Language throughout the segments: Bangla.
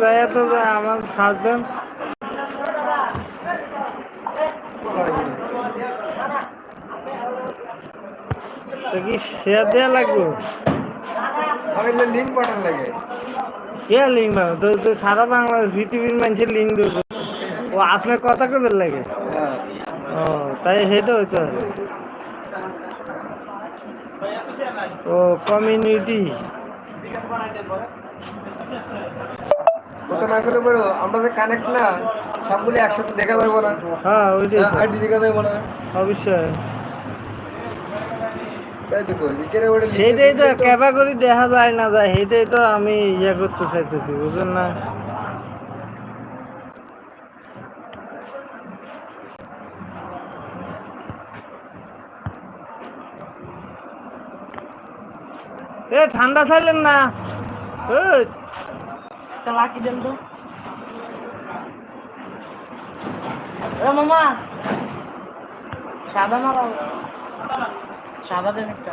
যাইয়া তো আমার তো কি শেয়ার দেওয়া লাগবে? আমি লিঙ্ক পাঠান লাগে। কে লিঙ্ক তো সারা বাংলাদেশ পৃথিবীর মানুষের লিঙ্ক দেবো। ও আপনার কথা কবে লাগে? হ্যাঁ। ও তাই সেটা হইতে হবে। ও কমিউনিটি ওটা না করে বলো আমরা যে কানেক্ট না সবগুলো একসাথে দেখা যাব না। হ্যাঁ ওইটাই আইডি দেখা যাব না। অবশ্যই। তাই তো করে দেখা যায় না যায় সেইটাই তো আমি ইয়ে করতে চাইতেছি বুঝলেন না? এ ঠান্ডা চাইলেন না? ওই, লাকি দেন তো। মামা। সাদা মারা সাদা দেন একটা।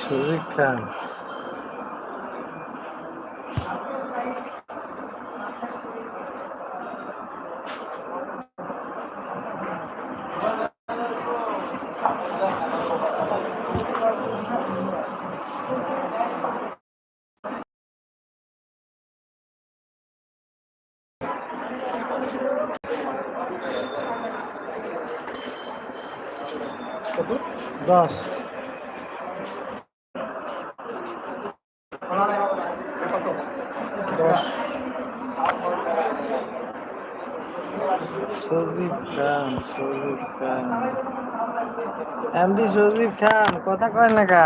Deixa eu ver, cara. কয় না কা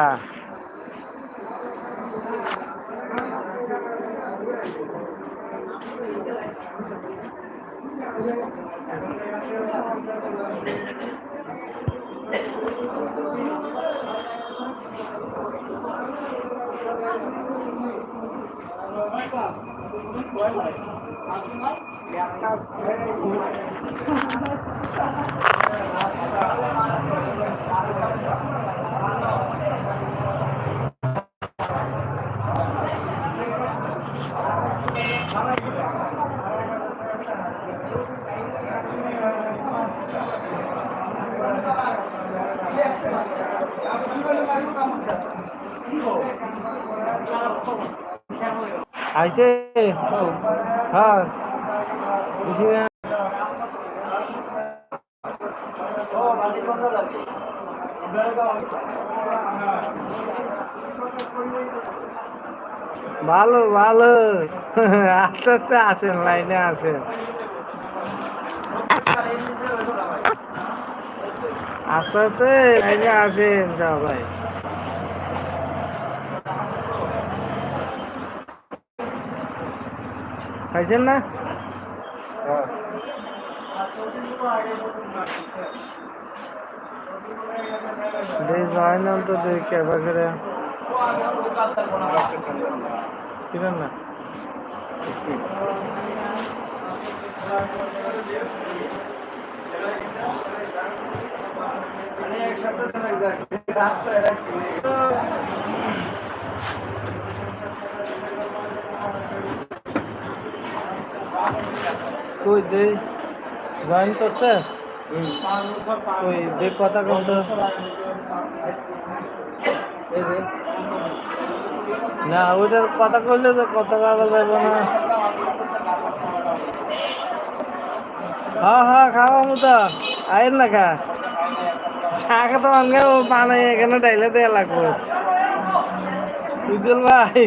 আইছে? হ্যাঁ। ভালো ভালো। আস্তে আস্তে আসেন লাইনে আসেন। আস্তে আস্তে লাইনে আসেন সবাই। খাইছেন না হ্যাঁ দেই জয় নাম তো দেই কেবা করে কিরেন না কই দে জয়েন করছে? ওই দে কথা কম তো না ওইটা কথা কইলে তো কথা কাটা যাবে না। হ্যাঁ হ্যাঁ খাওয়া মতো আয়ের না খা। চা খেতে অঙ্গে পানি এখানে ডাইলে দেওয়া লাগবে। উজ্জ্বল ভাই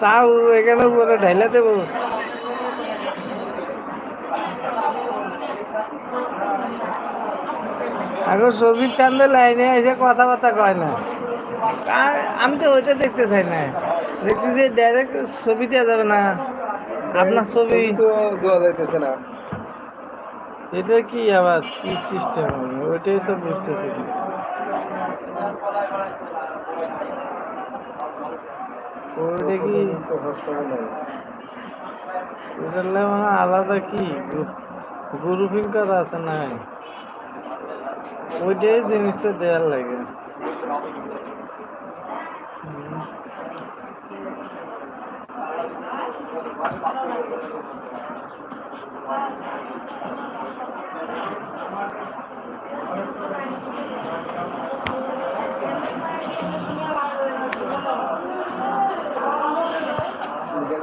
চা এখানে পুরো ঢাইলে দেবো। এখন সজীব কান্দে লাইনে এসে কথাবার্তা কয় না। আমি তো ওইটা দেখতে চাই না। দেখতে যে ডাইরেক্ট ছবি দেওয়া যাবে না। আপনার ছবি দেওয়া যাইতেছে না। এটা কি আবার? কি সিস্টেম ওইটাই তো বুঝতেছি। ওইটা কি? আলাদা কি? গ্রুপিং করা আছে না ওইটাই জিনিসটা দেওয়ার লাগে হুম। নিজের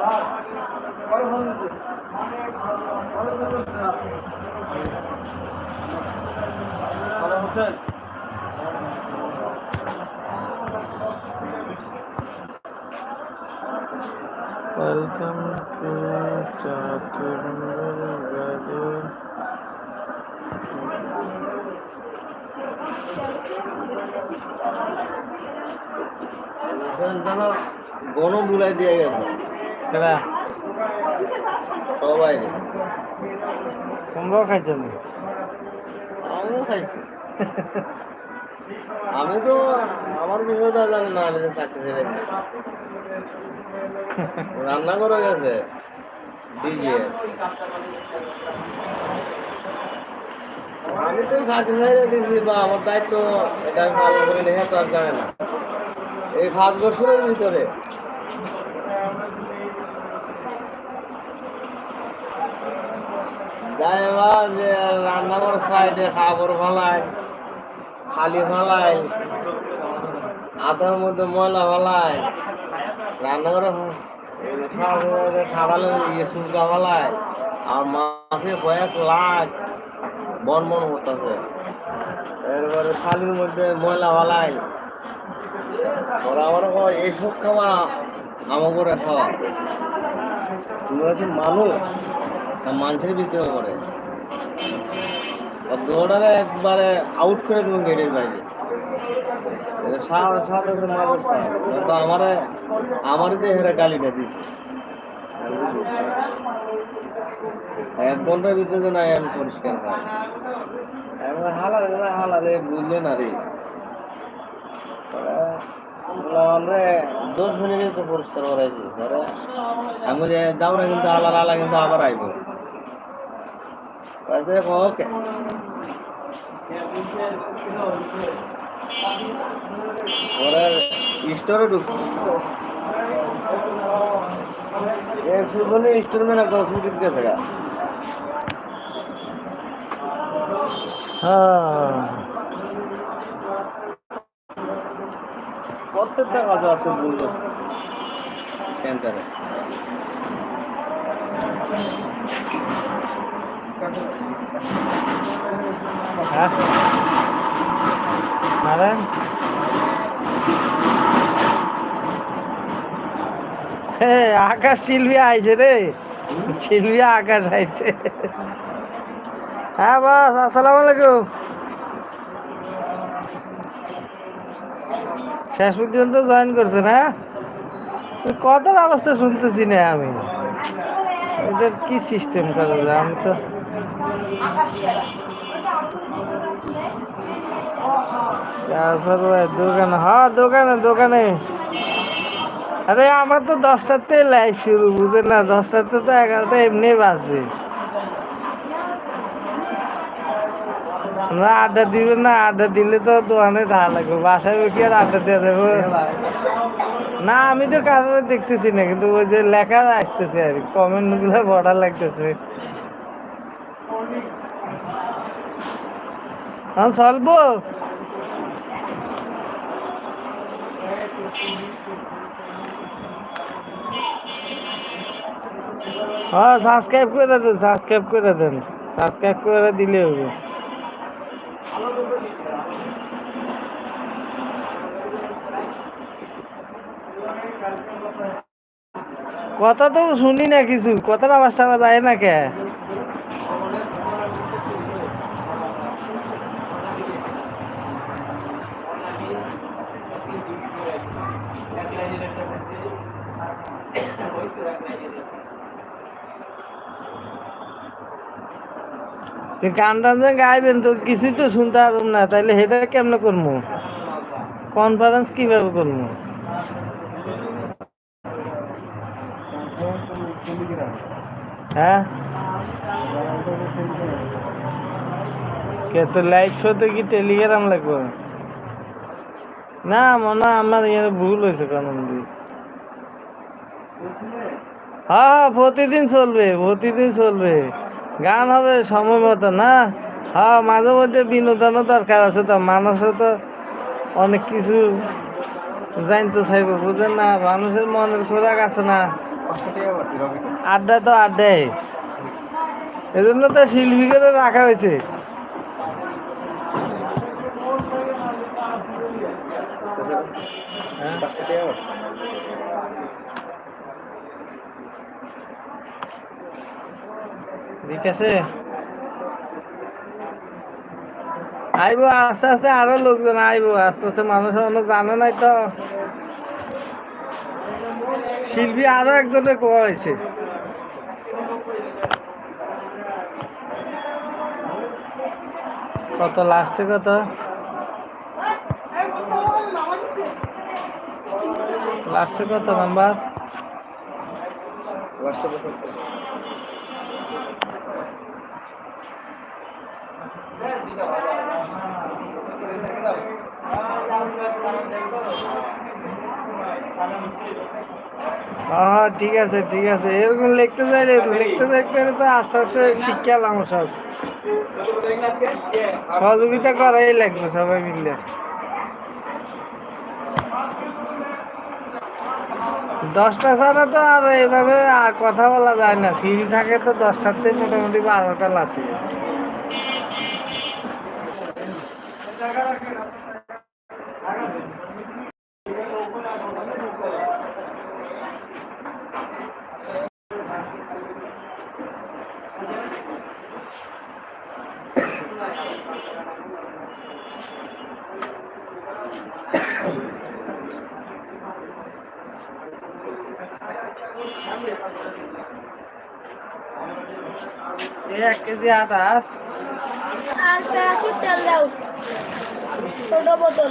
Welcome to Chattanooga Garden. জানো গণ বুলাই দিয়ে গেছে কেডা সবাই। তোমরাও খাইছো নি আমিও খাইছি। আমি তো আমার বিষয় তো জানি না আমি তো চাকরি ছেড়ে রান্না করে গেছে ডিজে। আমি তো চাকরি ছেড়ে দিয়েছি বা আমার দায়িত্ব এটা আমি পালন করে নিয়ে তো আর জানে না। এই পাঁচ বছরের ভিতরে সাইডে খালি মধ্যে ময়লা ফেলায় রান্না করে খাড়ালে ইয়ে আর মাসে কয়েক লাখ বন বন হতেছে এরপরে থালির মধ্যে ময়লা ফেলায়। ওরা এইসব খাওয়া আমার খাওয়া। তোমরা কি মানুষ। মানুষের ভিতরে করে দৌড়ারে একবারে আউট করে দেবো গেটের বাইরে। আমারে আমারই তো হেরা এক আমি পরিষ্কার হয়। বুঝলে না রে। দশ আমি যে যাও না কিন্তু আলার আলা কিন্তু আবার আইব। ওকে পরে স্টোরে ঢুকছি শুধু স্টোর মেনে দশ মিনিট গেছে গা প্রত্যেকটা কাজ আছে সেন্টারে নারায়ণ আকাশ শিল্পী আইছে রে। শিল্পী আকাশ আইছে। হ্যাঁ বাস, আসসালামু আলাইকুম। শেষ পর্যন্ত জয়েন করছে না কথার অবস্থা শুনতেছি না আমি। এদের কি সিস্টেম করে আমি তো দোকানে হ্যাঁ দোকানে দোকানে। আরে, আমার তো দশটাতে লাইভ শুরু বুঝে না? দশটাতে তো এগারোটা এমনি বাজবে না, আড্ডা দিবে না, আড্ডা দিলে তো দোকানে থাকা লাগবে। বাসায় বসে আর আড্ডা দিয়ে দেবো। না, আমি তো কারোর দেখতেছি না, কিন্তু ওই যে লেখা আসতেছে আর কমেন্টগুলো বড়া লাগতেছে। হ্যাঁ চলবো হ্যাঁ সাবস্ক্রাইব করে দেন সাবস্ক্রাইব করে দেন। সাবস্ক্রাইব করে দিলে হবে। কথা তো শুনি না কিছু কথার আওয়াজটা আবার যায় না কে গান গাইবেন তো কিছুই তো শুনতে পারব না, তাইলে সেটা কেমনে করব কনফারেন্স কীভাবে করব হ্যাঁ? কে তো লাইভ শোতে কি টেলিগ্রাম লাগবে। না, মনে আমার এখানে ভুল হয়েছে কারণ হ্যাঁ হ্যাঁ প্রতিদিন চলবে প্রতিদিন চলবে। গান হবে সময় মতো, না? হ্যাঁ মাঝে মধ্যে বিনোদনও দরকার আছে তো, মানুষও তো অনেক কিছু জানতে চাইব বুঝেন না? মানুষের মনের খোরাক আছে না? আড্ডা তো আড্ডাই এজন্য তো শিল্পী করে রাখা হয়েছে। ঠিক আছে আইবো, আস্তে আস্তে আরও লোকজন আইবো, আস্তে আস্তে মানুষ অনেক জানে নাই তো। শিল্পী আরও একজনে কোয়া হয়েছে। কত লাস্টে কত? লাস্টে কত নাম্বার হ্যাঁ ঠিক আছে ঠিক আছে। এরকম লিখতে চাইলে লিখতে দেখতে তো আস্তে আস্তে শিক্ষা এলাম সব। সহযোগিতা করাই লাগবে সবাই মিলে। দশটা ছাড়া তো আর এইভাবে আ- কথা বলা যায় না। ফ্রি থাকে তো দশটার থেকে মোটামুটি বারোটা লাতে এই এক কেজি আটা আচ্ছা ছোট বোতল।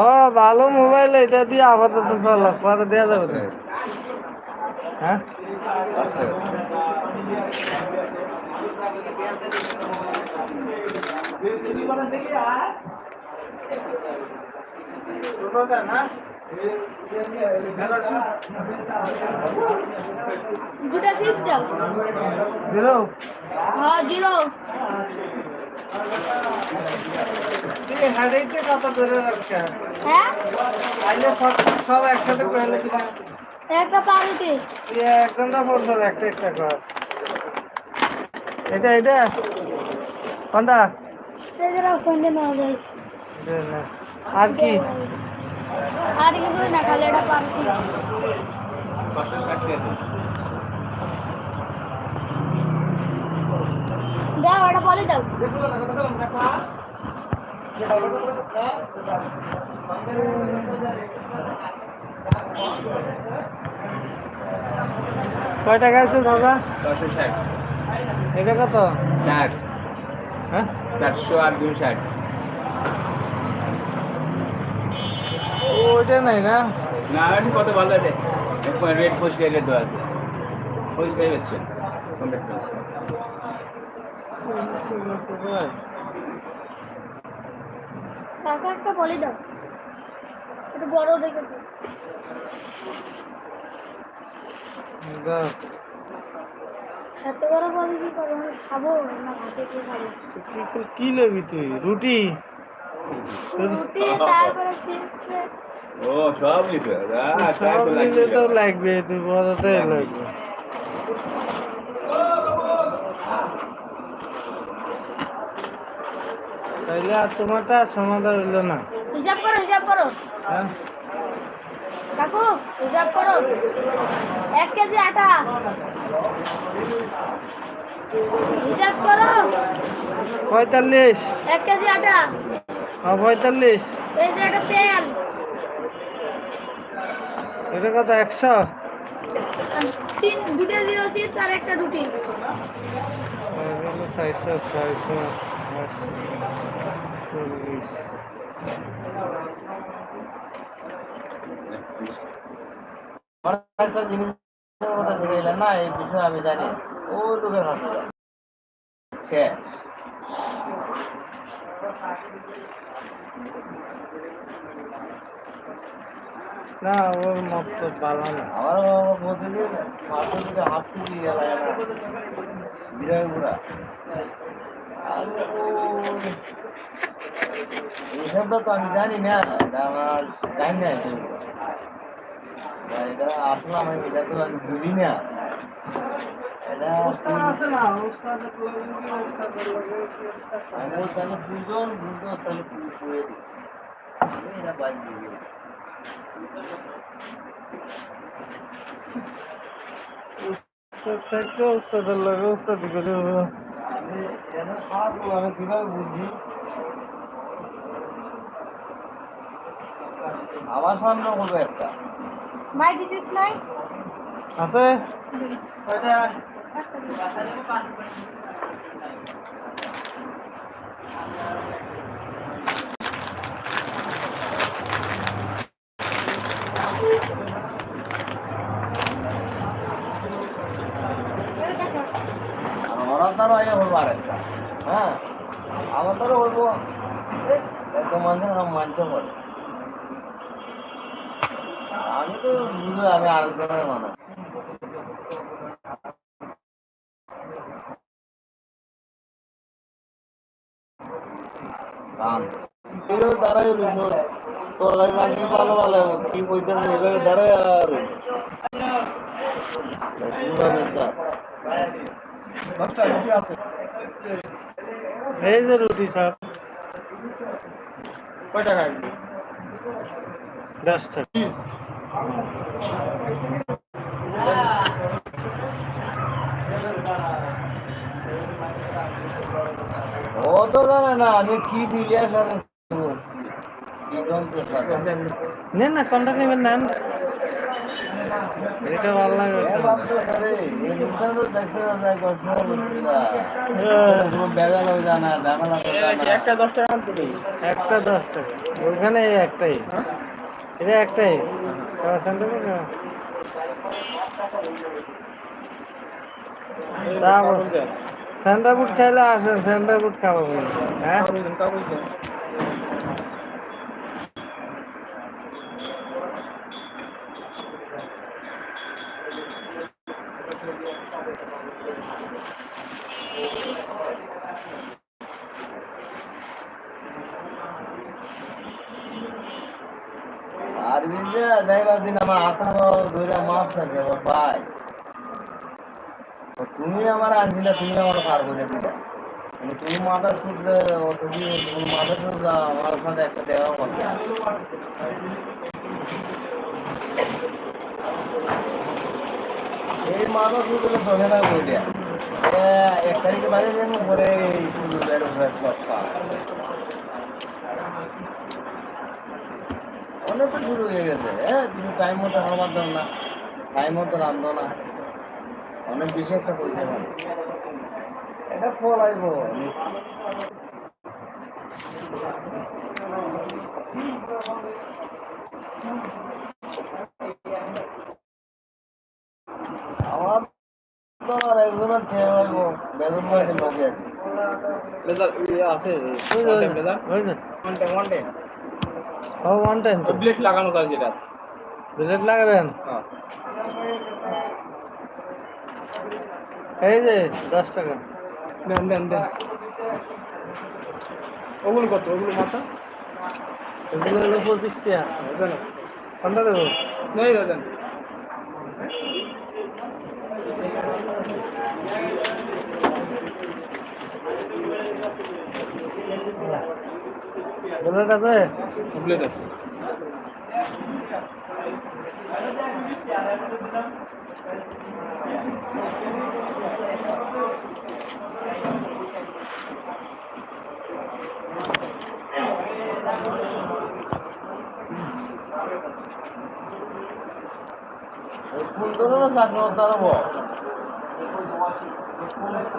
ও ভালো মোবাইল এটা দিয়ে আপাতত চলো পরে দেওয়া যাবে তো। হ্যাঁ? দুটা সিপ দাও দিলো হ্যাঁ জিরো। কত রাখছে? হ্যাঁ? আইলে সব একসাথে পেলে একটা পানিতে। তুই এক ঘণ্টা একটা একটা কর। এটা এটা? কোনটা? না না। আর কি? আর কিছু না খালি এটা পানি দাও এটা বলে দাও। কয় টাকা আছে দাদা? এটা কত? ষাট। হ্যাঁ? চারশো আর দুই ষাট। ওইটা নাই না? না এখন কত ভালো আছে? রেট পঁচিশ রেট দেওয়া আছে। পঁচিশ টাকা বেচবেন কাকা একটা বলি দাও। একটু বড় দেখে দাও। এত বড় বলি কি করব? আমি খাব না ভাতে কি খাব। কি নেবি তুই? রুটি? রুটি তারপরে ও সব নিতে সব নিলে তো লাগবে তুই বড়টাই লাগবে। তাইলে আর তোমারটা সমাধান হইল না। হিসাব করো হিসাব করো। হ্যাঁ? কাকু হিসাব করো। এক কেজি আটা। হিসাব করো। পঁয়তাল্লিশ। এক কেজি আটা। হ্যাঁ পঁয়তাল্লিশ। এই যে একটা তেল। এটা কত একশো? তিন দুটো জিরো চিপস আর একটা রুটি চারশো ছয়শো চল্লিশ। একটা জিনিসের কথা জেনে এলেন না? এই বিষয়ে আমি জানি। ও লোকের হাতে শেষ। না ওর মত তো ভালো না। আমার বাবা প্রতিদিন মাথা থেকে হাত তুলি লাগে না বিরাট বুড়া এইসবটা তো আমি জানি না এটা আমার জানি না এটা। আসলাম আমি এটা তো আমি বুঝি না। এটা আমি ওখানে দুজন দুজন তাহলে পুলিশ করে দিই। আমি এটা বাদ দিয়ে। থাকতে ওস্তাদের লাগে ওস্তাদি করে আমি কীভাবে বুঝি আমার সামনে একটা দিদিস নাই আছে তারও আগে বলব আর একটা হ্যাঁ আমার তারও বলব "এ, এত মানুষ আমার মানতে পারে আমি তো বুঝে আমি আরেকজনের মানুষ কাম এগুলো দাঁড়াই রইল তোর লাগে কি ভালো ভালো কি বইতে এগুলো দাঁড়াই আর দশটা রুটি আছে এই যে রুটি সব কয় টাকা দশ টাকা ও তো জানে না আমি কি যন্ত্রের নেন না কোনটা নেবেন নেন। এটা ভালো লাগে এ বাপরে আরে, এই লোকটা তো দেখতে না যায় কষ্ট করছি না। কোনো বেজাল যায় না, ঝামেলা যায় না। একটা দশ ওইখানে একটাই এটা একটাই সেন্টার সেন্টার ফুড খাইলে আসেন সেন্টার ফুড খাব হ্যাঁ আর বিন্দে যাইবার দিন আমার হাতে ধরে মাছ থাকে আমার ভাই তো তুমি আমার তুমি আমার পার করে দিলে। তুমি মাথা শুধলে তুমি তুমি মাথা আমার সাথে একটা দেওয়া করতে এই মাথা শুধলে ধরে না বইলে এক তারিখে বাইরে যাব পরে এই অনেক তো শুরু হয়ে গেছে হ্যাঁ তুমি টাইম মতো দাও না। টাইম মতো রান্ধো না। অনেক বেশি একটা করছে এটা ফল আইব আমার তো আর একজনের খেয়ে আইব বাড়ি লোকে। আছে ওই যে, ওই যে। ও ওয়ান টাইম ব্লেড লাগানো থাকে যেটা। ব্লেড লাগাবেন? হ্যাঁ। এই যে দশ টাকা। দেন দেন দেন। ওগুলো কত? ওগুলো মাথা? এগুলো হলো পঁচিশ টাকা দেন কোনটা দেবো? নেই দেন। ব্লেড আছে ব্লেড আছে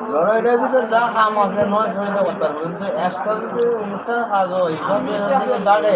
ধরো এটার ভিতরে যা কাম আছে নয় সহিত করতে কিন্তু একটা যদি অনুষ্ঠানে কাজ হয় দাঁড়ে।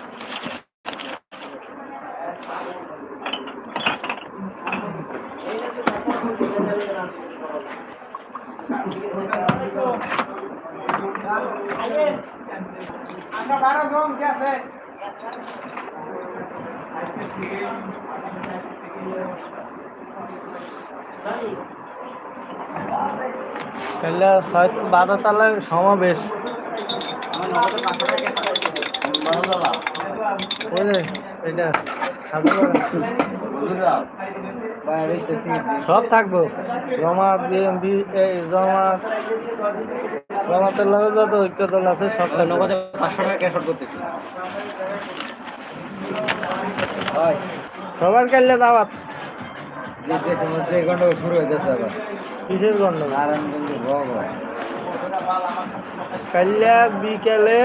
তাহলে ছয় বারো তালার সমাবেশ। এটা সব থাকব। জমা বিএমবি এই যত ঐক্য দল আছে সব নগদে পাঁচশো টাকা ক্যাশ করতেছি। সবার কাইলে দাওয়াত। দেশের মধ্যে ঘণ্টা শুরু হয়ে যাচ্ছে আবার। কিসের গন্ড নারায়ণগঞ্জ ভগবান কাইলে বিকেলে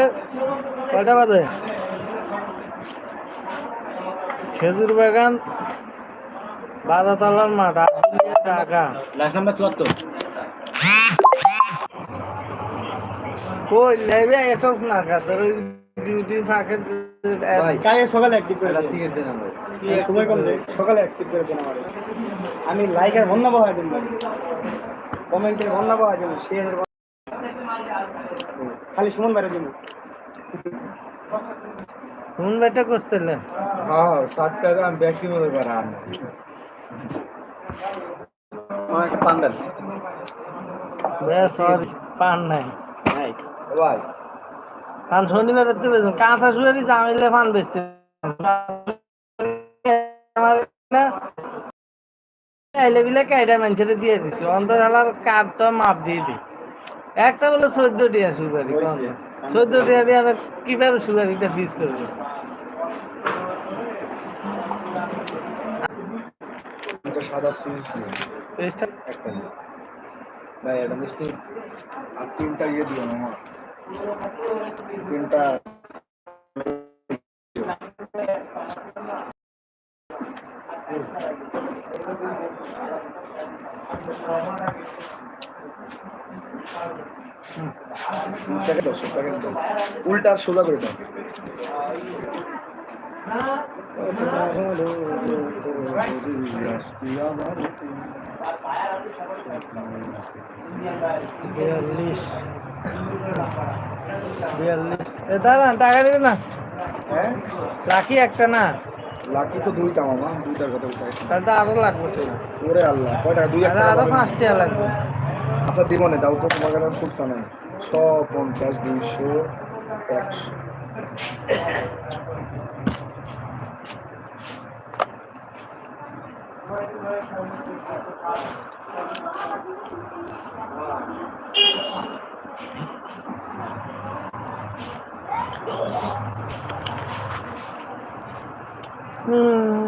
বাজে? খেজুর বাগান বারো তলার মাঠ ঢাকা। লাস্ট নাম্বার চুয়াত্তর। কই লাইভে এসস না কাদের ডিউটি ফাঁকে কাকে সকালে অ্যাক্টিভ করে ঠিক আছে নাম্বার সময় কম সকালে অ্যাক্টিভ করে দেন আমার আমি লাইকের বন্যা পাওয়া দিন কমেন্টের বন্যা পাওয়া দিন শেয়ারের খালি সুমন বাইরে দিন কোন বেটা করছিলেন হ্যাঁ সাত টাকা আমি বেশি মনে করা আমার একটা বেশ সরি পান নাই। ভাই। কারণ শনিবার কাঁচা শুয়ারি জামিলে পান বেচতে। আইলে বিলে কাইটা মানুষের দিয়ে দিচ্ছে অন্তর হালার কার্ডটা মাপ দিয়ে দিই একটা বলে চোদ্দ টিয়া সুগারি চোদ্দ টিয়া দিয়ে কীভাবে সুগারিটা ফিস করব? সাদা সুইচ একটা ভাই এটা মিষ্টি। আর তিনটা ইয়ে দিও মামা তিনটা উল্টা সোজা করে দাও। বিয়াল্লিশ এ দাঁড়ান টাকা দেবে না হ্যাঁ লাখি একটা না। লাকি তো দুইটা মামা দুইটার কথা বলতে তাহলে তো আরও লাগবে তো ওরে আল্লাহ কয়টা দুই একটা আরও পাঁচ টাকা লাগবে আচ্ছা দিব না দাও তো তোমার কাছে খুচরা নাই ছ পঞ্চাশ দুইশো একশো হুম